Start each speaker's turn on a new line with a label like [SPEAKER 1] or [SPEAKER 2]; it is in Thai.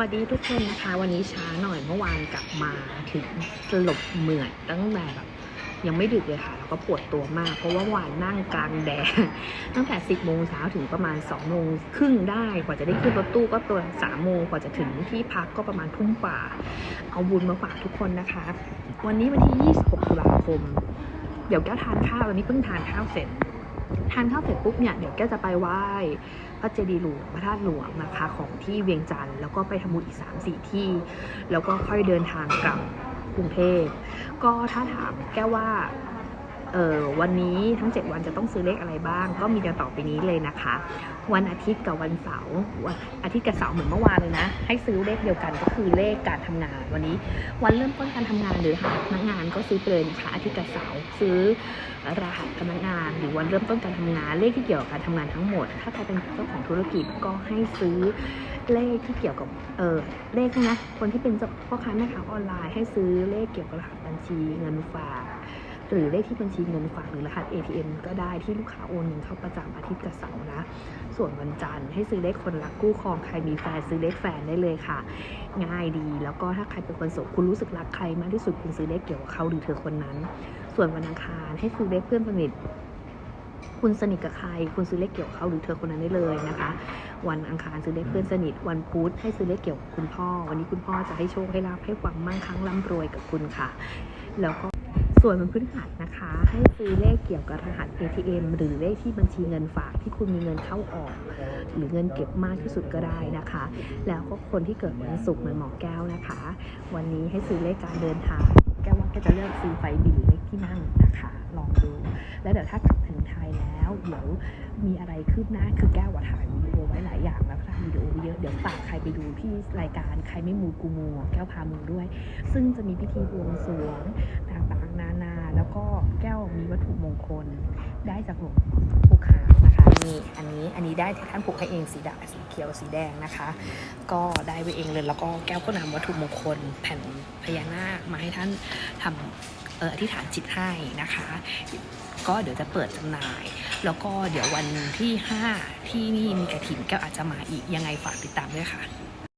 [SPEAKER 1] วัสดีทุกคนนะคะ วันนี้ช้าหน่อยเมื่อวานกลับมาถึงสลบเหมื่อดตั้งแต่แบบยังไม่ดึกเลยค่ะ แล้วก็ปวดตัวมาก เพราะว่าวานนั่งกลางแดดตั้งแต่ 10 โมงเช้าถึงประมาณ 2 โมงครึ่งได้ กว่าจะได้ขึ้นรถตู้ก็ตัว3โมงกว่าจะถึงที่พักก็ประมาณทุ่มกว่า เอาบุญมาฝากทุกคนนะคะ วันนี้วันที่ 26 ตุลาคม เดี๋ยวแก้วทานข้าววันนี้เพิ่งทานข้าวเสร็จ ทานข้าวเสร็จปุ๊บเนี่ยเดี๋ยวแก้จะไปไหว้พระเจดีย์หลวงพระธาตุหลวงนะคะของที่เวียงจันทร์แล้วก็ไปทำบุญอีก3ามสี่ที่ แล้วก็ค่อยเดินทางกลับกรุงเทพก็ถ้าถามแก้ว่า เออวันนี้ทั้ง 7 วันจะต้องซื้อเลขอะไรบ้าง ก็มีดังต่อไปนี้เลยนะคะ วันอาทิตย์กับวันเสาร์วันอาทิตย์กับเสาร์เหมือนเมื่อวานเลยนะ ให้ซื้อเลขเดียวกันก็คือเลขการทำงาน วันนี้วันเริ่มต้นการทำงานหรือหัสพนักงานก็ซื้อไปเลยนะคะอาทิตย์กับเสาร์ซื้อรหัสพนักงาน หรือวันเริ่มต้นการทำงานเลขที่เกี่ยวกับการทำงานทั้งหมด ถ้าใครเป็นเจ้าของธุรกิจก็ให้ซื้อเลขที่เกี่ยวกับเออเลขนะคนที่เป็นเจ้าพ่อค้าแม่ค้าออนไลน์ให้ซื้อเลขเกี่ยวกับรหัสบัญชีเงินฝาก หรือเลขที่บัญชีเงินฝากหรือรหัส ATM ก็ได้ที่ลูกค้าโอนเงินเข้าประจำอาทิตย์กับเสาร์นะ ส่วนวันจันทร์ให้ซื้อเลขคนรักกู้ครองใครมีแฟนซื้อเลขแฟนได้เลยค่ะ ง่ายดี แล้วก็ถ้าใครเป็นคนโสดคุณรู้สึกรักใครมากที่สุดคุณซื้อเลขเกี่ยวกับเขาหรือเธอคนนั้น ส่วนวันอังคารให้ซื้อเลขเพื่อนสนิทคุณสนิทกับใคร คุณซื้อเลขเกี่ยวกับเขาหรือเธอคนนั้นได้เลยนะคะ วันอังคารซื้อเลขเพื่อนสนิท วันพุธให้ซื้อเลขเกี่ยวกับคุณพ่อ วันนี้คุณพ่อจะให้โชคให้ลาภให้ความมั่งคั่งร่ำรวยกับคุณค่ะ แล้วก็ ส่วนวันพฤหัสนะคะ ให้ซื้อเลขเกี่ยวกับรหัส ATM หรือเลขที่บัญชีเงินฝากที่คุณมีเงินเข้าออก หรือเงินเก็บมากที่สุดก็ได้นะคะ แล้วก็คนที่เกิดวันศุกร์เหมือนหมอแก้วนะคะ วันนี้ให้ซื้อเลขการเดินทางแก้วว่าแกจะเลือกซื้อไฟบินหรือเลขที่นั่งนะคะ ลองดู แล้วเดี๋ยวถ้ากลับถึงไทยแล้วเดี๋ยวมีอะไรคืบหน้าคือแก้วอะถ่ายวิดีโอไว้หลายอย่างแล้วถ่ายวิดีโอไว้เยอะเดี๋ยวฝากใครไปดูที่รายการใครไม่มูกูมูแก้วพามูด้วย ซึ่งจะมีพิธีบวงสรวงต่างๆนานาแล้ว ก็แก้วมีวัตถุมงคลได้จากหลวงปู่ขาวนะคะนี่อันนี้อันนี้ได้ท่านผูกให้เองสีดำสีเขียวสีแดงนะคะ ก็ได้ไว้เองเลยแล้วก็แก้วก็นำวัตถุมงคลแผ่นพญานาคมาให้ท่านทำเอ่ออธิษฐานจิตให้นะคะ ก็เดี๋ยวจะเปิดจำหน่าย แล้วก็เดี๋ยววันที่ 5 ที่นี่มีกระถิ่นแก้วอาจจะมาอีกยังไงฝากติดตามด้วยค่ะ